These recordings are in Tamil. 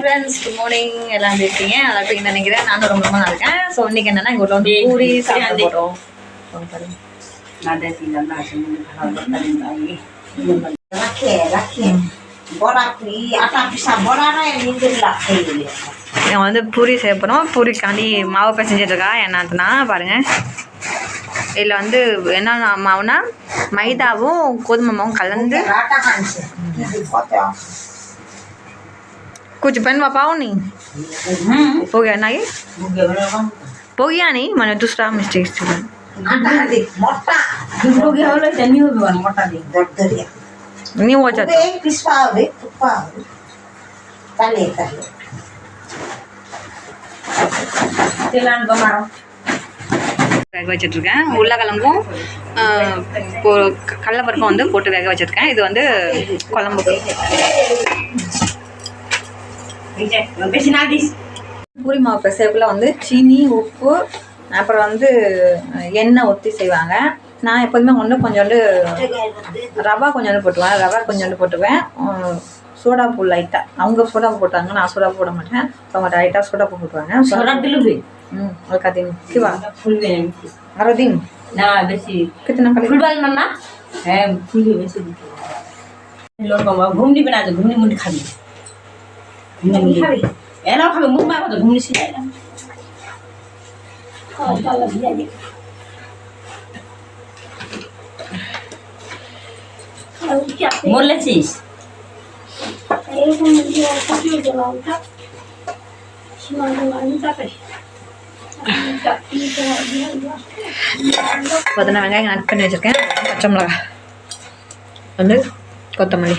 ஃப்ரெண்ட்ஸ் குட் மார்னிங் எல்லாம் எப்படி இருக்கீங்க? நல்லா இருக்கீங்கன்னு நினைக்கிறேன். நானும் ரொம்ப நல்லா இருக்கேன். ஸோ இன்னைக்கு என்னன்னா எங்கள் வந்து பூரி சாப்பிட போகிறோம். நாங்கள் வந்து பூரி செய்ய போகிறோம் பூரிக்காண்டி மாவு பிசைஞ்சிட்டு இருக்கா என்னன்னா பாருங்க. இதில் வந்து என்ன மாவுனா மைதாவும் கோதுமை மாவும் கலந்து कुछ बनवा पाओ नहीं Hmm. हो गया ना ये Mungkin berapa? हो गया नहीं मैंने दूसरा मिस्टेक से Ada di mota. Dulu holo tani hobe wan mota di. Dokter ya. नहीं हो जाता Ube, pispa, ube, tupa. Tali, tali. Telan bamaro. வேக வச்சிட்ருக்கேன் உருளைக்கிழங்கும் ஆஹ், இப்போ கடலப்பருப்பும் வந்து போட்டு வேக வச்சிருக்கேன் இது வந்து குழம்புக்கு Bijak, besin hadis. பூரி மாவு பிசைப்புல வந்து சீனி உப்பு அப்புறம் வந்து எண்ணெய் ஊற்றி செய்வாங்க. நான் எப்போதுமே ஒன்று கொஞ்சோண்டு ரவா கொஞ்சோண்டு போட்டுவேன். ரவா கொஞ்சோண்டு போட்டுவேன். சோடா பூ லைட்டாக அவங்க சோடா பூ போட்டாங்க நான் சோடா பூ போட மாட்டேன். அவங்க லைட்டாக சோடா பூ போட்டுவாங்க be. ம் கலி. Full bal mana? Eh, full be besi. 你看呗，哎，那他们没买，我都给你起来了。好，到了，明天。বলেছিস பதினா வெங்காயம் ஆட் பண்ணி வச்சுருக்கேன் பச்சை மிளகா வந்து கொத்தமல்லி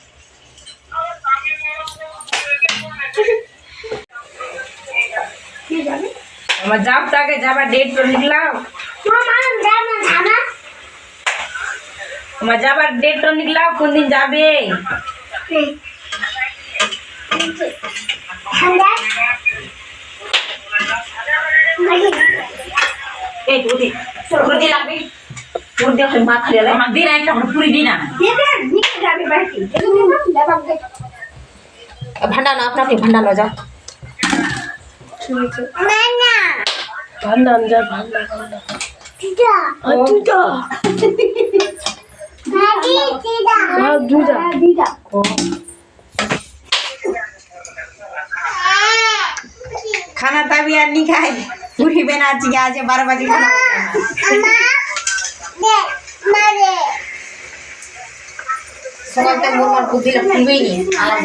আমার যাব তাকে যাবার ডেট তো নিকলাও আমার যাবার ডেট তো নিকলাও কোন দিন যাবে এই উদি উদি লাগবে উদি হই মা খালি আমার দিন একটা করে পুরি দিনা ভান্ডা না আপনাকে ভান্ডা লো যাও खाना तभी यार नहीं खाए पूरी बना चाहिए आज बारह बजे खाना Soalnya mau mau putih lah, putih ni. Alam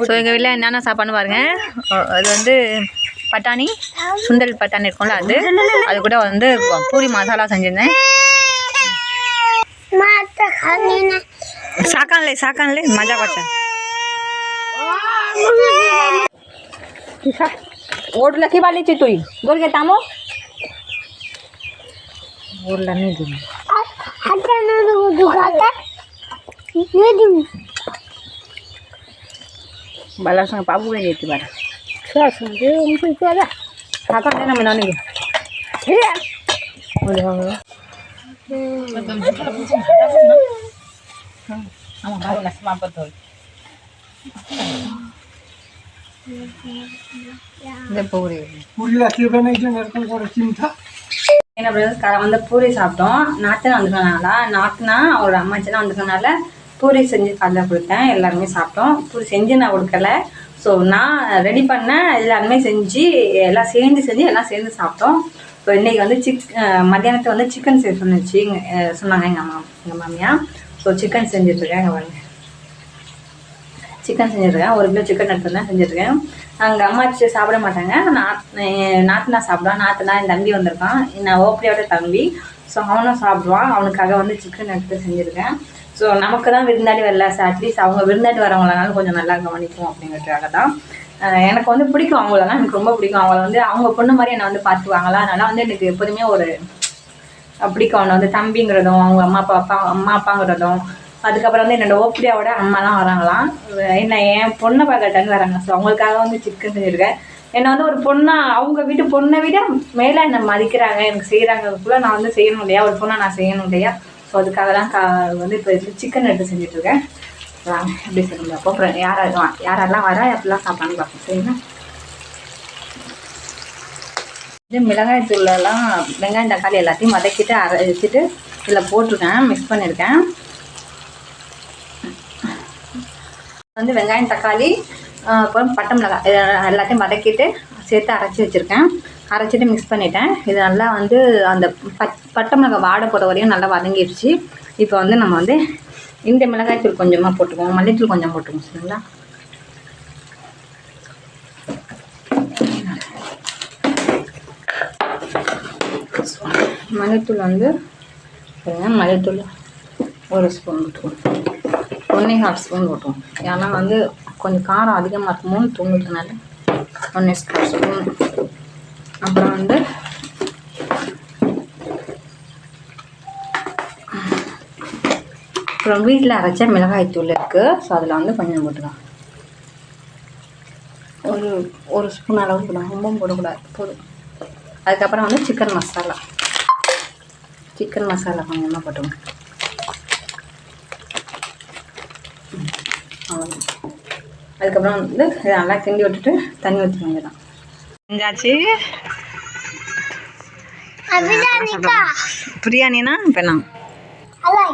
so எங்கள் வீட்டில் என்னென்ன சாப்பாடுன்னு பாருங்க அஹ் அது வந்து பட்டாணி சுண்டல் பட்டாணி இருக்கும்ல அது அது கூட வந்து பூரி மசாலா செஞ்சிருந்தேன் சாக்கான்லே சாக்கான்லே மஜா பச்சா ஓடுல কি বালিছি তুই দৌড় গে তামো ওরলা নেই দিন বালার সঙ্গে পাবু হয়ে যেতে পারে সাকান দেন बालासँग पाबु गयो यतिबाट छुवा सुन्थ्यो उनको छुवा ल थाहा पर्दैन म नानीको என்ன பண்ணுறது வந்து பூரி சாப்பிட்டோம் நாத்தனா வந்துருக்கனால நாத்தனா ஒரு அம்மாச்செல்லாம் வந்துருக்கனால பூரி செஞ்சு காலைல கொடுத்தேன். எல்லாருமே சாப்பிட்டோம். பூரி செஞ்சு நான் கொடுக்கல. ஸோ நான் ரெடி பண்ணேன் எல்லாருமே செஞ்சு எல்லாம் சேர்ந்து செஞ்சு எல்லாம் சேர்ந்து சாப்பிட்டோம். ஸோ இன்றைக்கி வந்து சிக் மத்தியானத்தை வந்து சிக்கன் செய்ய சொன்னிச்சு சொன்னாங்க எங்கள் அம்மா எங்கள் மாமியா ஸோ சிக்கன் செஞ்சுட்ருக்கேன் எங்கள் பாருங்க. சிக்கன் செஞ்சுருக்கேன் ஒரு கிலோ சிக்கன் எடுத்து தான் செஞ்சுருக்கேன் அங்கே அம்மாச்சி சாப்பிட மாட்டாங்க. நாத் நாத்தனா சாப்பிடுவான். நாத்தனா என் தம்பி வந்திருக்கான். நான் ஓப்படியோட தம்பி. ஸோ அவனும் சாப்பிடுவான். அவனுக்காக வந்து சிக்கன் எடுத்து செஞ்சுருக்கேன். ஸோ நமக்கு தான் விருந்தாடி வரல. ஸோ அட்லீஸ்ட் அவங்க விருந்தாடி வரவங்களானாலும் கொஞ்சம் நல்லா கவனிக்கும் அப்படிங்கிறதுக்காக தான் எனக்கு வந்து பிடிக்கும் அவங்களெல்லாம். எனக்கு ரொம்ப பிடிக்கும். அவங்கள வந்து அவங்க பொண்ணு மாதிரி என்னை வந்து பார்த்துவாங்களா அதனால வந்து எனக்கு எப்போதுமே ஒரு பிடிக்கும். அவனை வந்து தம்பிங்கிறதும் அவங்க அம்மா அப்பா அப்பா அம்மா அப்பாங்கிறதும். அதுக்கப்புறம் வந்து என்னோட ஓப்பிடியாவோட அம்மாலாம் வராங்களாம். என்ன என் பொண்ணை பார்க்கட்டான்னு வராங்க. ஸோ அவங்களுக்காக வந்து சிக்கன் செஞ்சுருக்கேன். என்னை வந்து ஒரு பொண்ணா அவங்க வீட்டு பொண்ணை விட மேலே என்னை மதிக்கிறாங்க எனக்கு செய்கிறாங்க கூட நான் வந்து செய்யணும் இல்லையா? ஒரு பொண்ணை நான் செய்யணும் இல்லையா? ஸோ அதுக்காக தான் கா வந்து இப்போ சிக்கன் எடுத்து செஞ்சுட்ருக்கேன். வாங்க எப்படி சொல்லுங்க அப்போ அப்புறம் யார் யாரெல்லாம் வரா எப்படிலாம் சாப்பிட்லான்னு பார்ப்போம். சரிங்களா? இது மிளகாய் தூளெல்லாம் வெங்காயம் தக்காளி எல்லாத்தையும் வதக்கிட்டு அரைச்சிட்டு இதில் போட்டிருக்கேன். மிக்ஸ் பண்ணியிருக்கேன். வந்து வெங்காயம் தக்காளி அப்புறம் பட்டை மிளகாய் எல்லாத்தையும் வதக்கிட்டு சேர்த்து அரைச்சி வச்சுருக்கேன். அரைச்சிட்டு மிக்ஸ் பண்ணிட்டேன். இது நல்லா வந்து அந்த பச் பட்டை மிளகாய் வாடை போகிற வரையும் நல்லா வதங்கிடுச்சு இப்போ வந்து நம்ம வந்து இந்த மிளகாய் தூள் கொஞ்சமாக போட்டுக்குவோம். மல்லித்தூள் கொஞ்சம் போட்டுக்குவோம் சரிங்களா? மல்லித்தூள் வந்து மல்லித்தூள் ஒரு ஸ்பூன் போட்டுக்குவோம். ஒன்றே ஹாஃப் ஸ்பூன் போட்டுவோம் ஏன்னா வந்து கொஞ்சம் காரம் அதிகமாக இருக்குமோன்னு தூங்குறதுனால ஒன்றே ஸ்பூன் அப்புறம் வந்து அப்புறம் வீட்டில் அரைச்ச மிளகாய் தூள் இருக்குது ஸோ அதில் வந்து கொஞ்சம் போட்டுக்கலாம். ஒரு ஒரு ஸ்பூன் அளவு போடலாம். ரொம்பவும் போடக்கூடாது. போதும். அதுக்கப்புறம் வந்து சிக்கன் மசாலா சிக்கன் மசாலா கொஞ்சமாக போட்டுக்கணும். அதுக்கப்புறம் வந்து நல்லா கிண்டி விட்டுட்டு தண்ணி ஊற்றி வேண்டியதான் செஞ்சாச்சு பிரியாணினா இப்போ நான்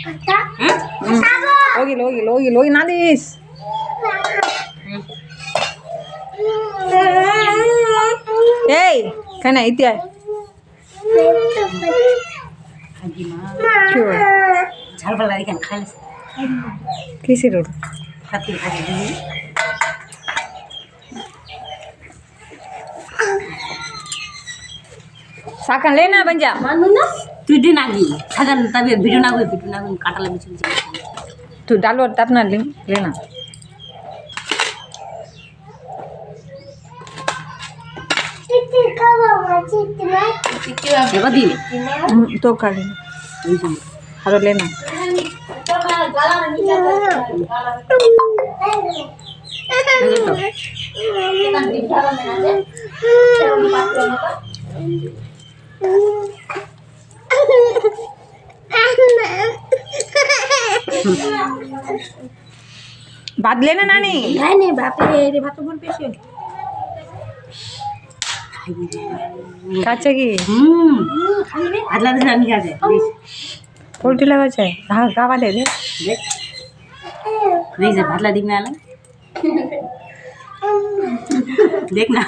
Hmm? Hmm. Logi, logi, logi, logi, nadis. Hey, kena itu ya. ya? Sakan lena banja. তুই দিন আগি থাকান তবে ভিডিও না ভিডিও না কাটালে বিছুন তুই ডালো আপনার লে না। তো কালি। আরও লে না Thank you. कर लेना अरे लेना भात लेना नानी কাছে কি হুম আদলা দিন আমি কাজে পোলট্রি লাগাচ্ছে হ্যাঁ গাবা দে দে দেখ দেখ যে ভাতলা দিক না আলো দেখ না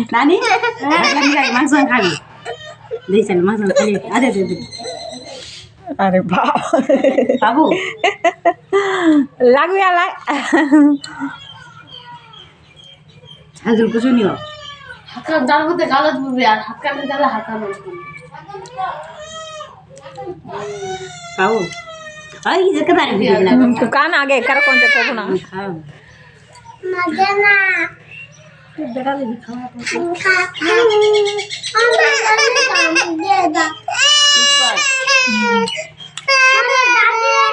নানি ভাতলা দিক আগে মাংস খাবি দেখছেন মাংস খালি আদে দে দে আরে বাবা বাবু। লাগবে আলাই হাজুর কিছু নিও। হাকা ডাল হতে গালত পড়বে আর হাকা না ডালে হাকা আই যে কথা রে ভিডিও না কান আগে কার কোন যে না। মজা না। তো দাঁড়ালে খাওয়া তো খাও আমার আমি দিয়ে দাও। 妈妈妈妈